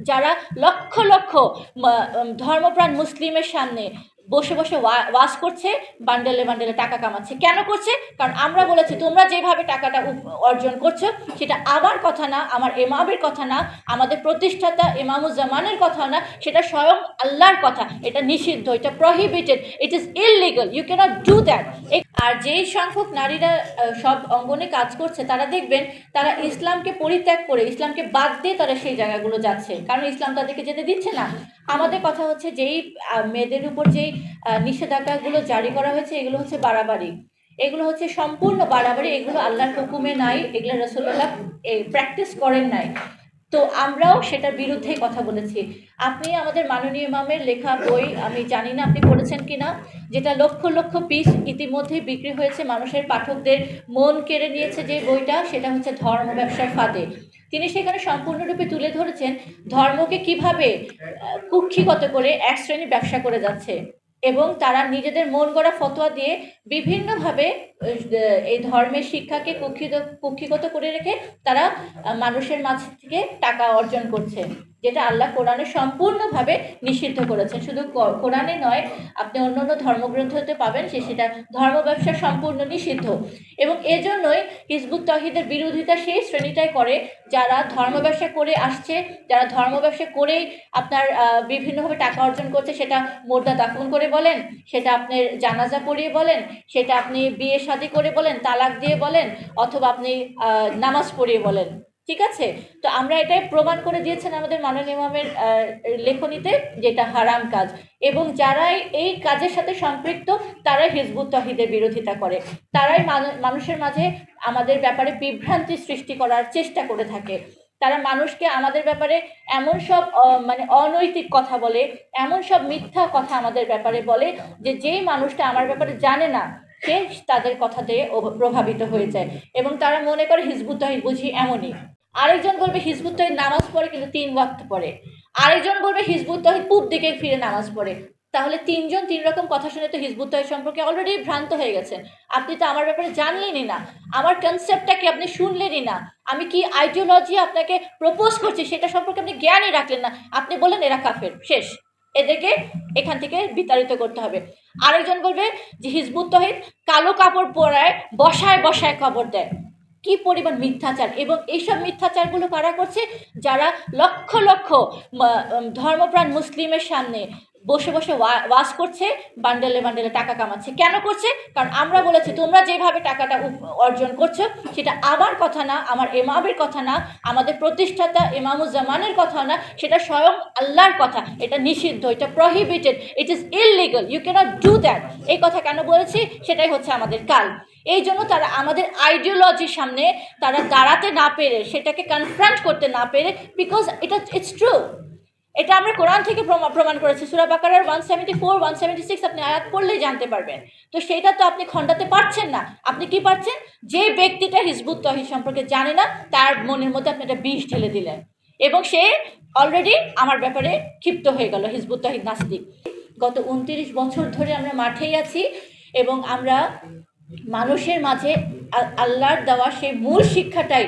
যারা লক্ষ লক্ষ ধর্মপ্রাণ মুসলিমের সামনে বসে বসে ওয়াশ করছে, বান্ডেলে বান্ডেলে টাকা কামাচ্ছে। কেন করছে? কারণ আমরা বলেছি, তোমরা যেভাবে টাকাটা অর্জন করছ, সেটা আমার কথা না, আমার এমামের কথা না, আমাদের প্রতিষ্ঠাতা ইমামুজ্জামানের কথা না, সেটা স্বয়ং আল্লাহর কথা। এটা নিষিদ্ধ, এটা prohibited it is illegal you cannot do that আর যেই সংখ্যক নারীরা সব অঙ্গনে কাজ করছে, তারা দেখবেন, তারা ইসলামকে পরিত্যাগ করে, ইসলামকে বাদ দিয়ে তারা সেই জায়গাগুলো যাচ্ছে। কারণ ইসলাম তাদেরকে যেতে দিচ্ছে না। আমাদের কথা হচ্ছে যেই মেয়েদের উপর যেই নিষেধাজ্ঞাগুলো জারি করা হয়েছে, এগুলো হচ্ছে বাড়াবাড়ি। এগুলো হচ্ছে সম্পূর্ণ বাড়াবাড়ি, এগুলো আল্লাহর হুকুমে নাই, এগুলো রসুল্লাহ প্র্যাকটিস করেন নাই। তো আমরাও সেটার বিরুদ্ধেই কথা বলেছি। আপনি আমাদের মাননীয় ইমামের লেখা বই, আমি জানি না আপনি পড়েছেন কি না যেটা লক্ষ লক্ষ পিস ইতিমধ্যেই বিক্রি হয়েছে মানুষের, পাঠকদের মন কেড়ে নিয়েছে যে বইটা, সেটা হচ্ছে ধর্ম ব্যবসার ফাঁদে। তিনি সেখানে সম্পূর্ণরূপে তুলে ধরেছেন ধর্মকে কীভাবে কুক্ষিগত করে এক শ্রেণি ব্যবসা করে যাচ্ছে। এবং তারা নিজেদের মন গড়া ফতোয়া দিয়ে বিভিন্নভাবে এই ধর্মের শিক্ষাকে কুক্ষিত, কুক্ষিগত করে রেখে তারা মানুষের মাঝ থেকে টাকা অর্জন করছে। যেটা আল্লাহ কোরআনে সম্পূর্ণভাবে নিষিদ্ধ করেছেন। শুধু কোরআনে নয়, আপনি অন্য অন্য ধর্মগ্রন্থতে পাবেন যে সেটা ধর্ম ব্যবসা সম্পূর্ণ নিষিদ্ধ। এবং এজন্যই হিজবুত তহিদের বিরোধিতা সেই শ্রেণীটাই করে যারা ধর্ম ব্যবসা করে আসছে, যারা ধর্ম ব্যবসা করেই আপনার বিভিন্নভাবে টাকা অর্জন করছে, সেটা মোর্দা দাফন করে বলেন, সেটা আপনার জানাজা পড়িয়ে বলেন, সেটা আপনি বিয়ে শাদি করে বলেন, তালাক দিয়ে বলেন, অথবা আপনি নামাজ পড়িয়ে বলেন। ঠিক আছে? তো আমরা এটাই প্রমাণ করে দিয়েছেন আমাদের মাননীয় ইমামের লেখনীতে যেটা হারাম কাজ। এবং যারাই এই কাজের সাথে সম্পৃক্ত, তারাই হিজবুত তহিদের বিরোধিতা করে। তারাই মানুষের মাঝে আমাদের ব্যাপারে বিভ্রান্তি সৃষ্টি করার চেষ্টা করে থাকে। তারা মানুষকে আমাদের ব্যাপারে এমন সব মানে অনৈতিক কথা বলে, এমন সব মিথ্যা কথা আমাদের ব্যাপারে বলে যে যেই মানুষটা আমার ব্যাপারে জানে না সে তাদের কথা দিয়ে প্রভাবিত হয়ে যায়। এবং তারা মনে করে হিজবুত বুঝি এমনই। আরেকজন বলবে হিজবুত তহিদ নামাজ পড়ে, কিন্তু তিন ওয়াক্ত পড়ে। আরেকজন বলবে হিজবুত তহিদ দিকে ফিরে নামাজ পড়ে। তাহলে তিনজন তিন রকম কথা শুনে তো হিজবুত তহিদ সম্পর্কে অলরেডি ভ্রান্ত হয়ে গেছেন। আপনি তো আমার ব্যাপারে জানলেনই না। আমার কনসেপ্টটা কি আপনি শুনলেনই না? আমি কি আইডিওলজি আপনাকে প্রপোজ করছি সেটা সম্পর্কে আপনি জ্ঞানই রাখলেন না? আপনি বললেন এরা কাফের। শেষ। এদেরকে এখান থেকে বিতাড়িত করতে হবে। আরেকজন বলবে যে, হিজবুত তহিদ কালো কাপড় পরায় বসায় বসায় খবর দেয়। কি পরিমাণ মিথ্যাচার! এবং এইসব মিথ্যাচারগুলো কারা করছে? যারা লক্ষ লক্ষ ধর্মপ্রাণ মুসলিমের সামনে বসে বসে ওয়া- ওয়াজ করছে, বান্ডেলে বান্ডেলে টাকা কামাচ্ছে। কেন করছে? কারণ আমরা বলেছি, তোমরা যেভাবে টাকাটা অর্জন করছ, সেটা আমার কথা না, আমার এমামের কথা না, আমাদের প্রতিষ্ঠাতা ইমামুজ্জামানের কথা না, সেটা স্বয়ং আল্লাহর কথা। এটা নিষিদ্ধ, এটা prohibited it is illegal you cannot do that এই কথা কেন বলেছি? সেটাই হচ্ছে আমাদের কাল। এই জন্য তারা আমাদের আইডিওলজির সামনে তারা দাঁড়াতে না পেরে, সেটাকে কনফ্রন্ট করতে না পেরে বিকজ এটা ইটস ট্রু এটা আমরা কোরআন থেকে প্রমাণ করেছি। সুরা বাকারার one seventy four one seventy six আপনি আয়াত পড়লেই জানতে পারবেন। তো সেটা তো আপনি খণ্ডাতে পারছেন না। আপনি কি পারছেন? যে ব্যক্তিটা হিজবুত তহিদ সম্পর্কে জানে না, তার মনের মধ্যে আপনি একটা বিষ ঢেলে দিলেন। এবং সে অলরেডি আমার ব্যাপারে ক্ষিপ্ত হয়ে গেল, হিজবুত তহিদ নাস্তিক। গত উনত্রিশ বছর ধরে আমরা মাঠেই আছি এবং আমরা মানুষের মাঝে আল্লাহর দেওয়া সেই মূল শিক্ষাটাই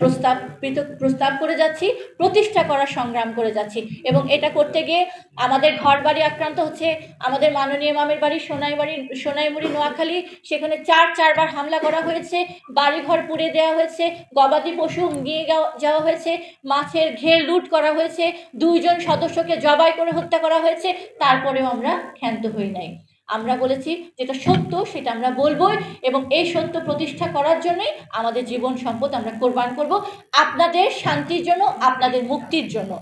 প্রস্তাবিত, প্রস্তাব করে যাচ্ছি, প্রতিষ্ঠা করার সংগ্রাম করে যাচ্ছি। এবং এটা করতে গিয়ে আমাদের ঘর বাড়ি আক্রান্ত হচ্ছে, আমাদের মাননীয় মামের বাড়ি, সোনাই বাড়ি, সোনাইমুড়ি, নোয়াখালী, সেখানে চার, চারবার হামলা করা হয়েছে, বাড়িঘর পুড়ে দেওয়া হয়েছে, গবাদি পশু নিয়ে যাওয়া হয়েছে, মাছের ঘের লুট করা হয়েছে, দুইজন সদস্যকে জবাই করে হত্যা করা হয়েছে, তারপরেও আমরা ক্ষান্ত হই নাই। আমরা বলেছি যেটা সত্য, সেটা আমরা বলবই এবং এই সত্য প্রতিষ্ঠা করার জন্যই আমাদের জীবন সম্পদ আমরা কোরবান করব। আপনাদের শান্তির জন্য, আপনাদের মুক্তির জন্য।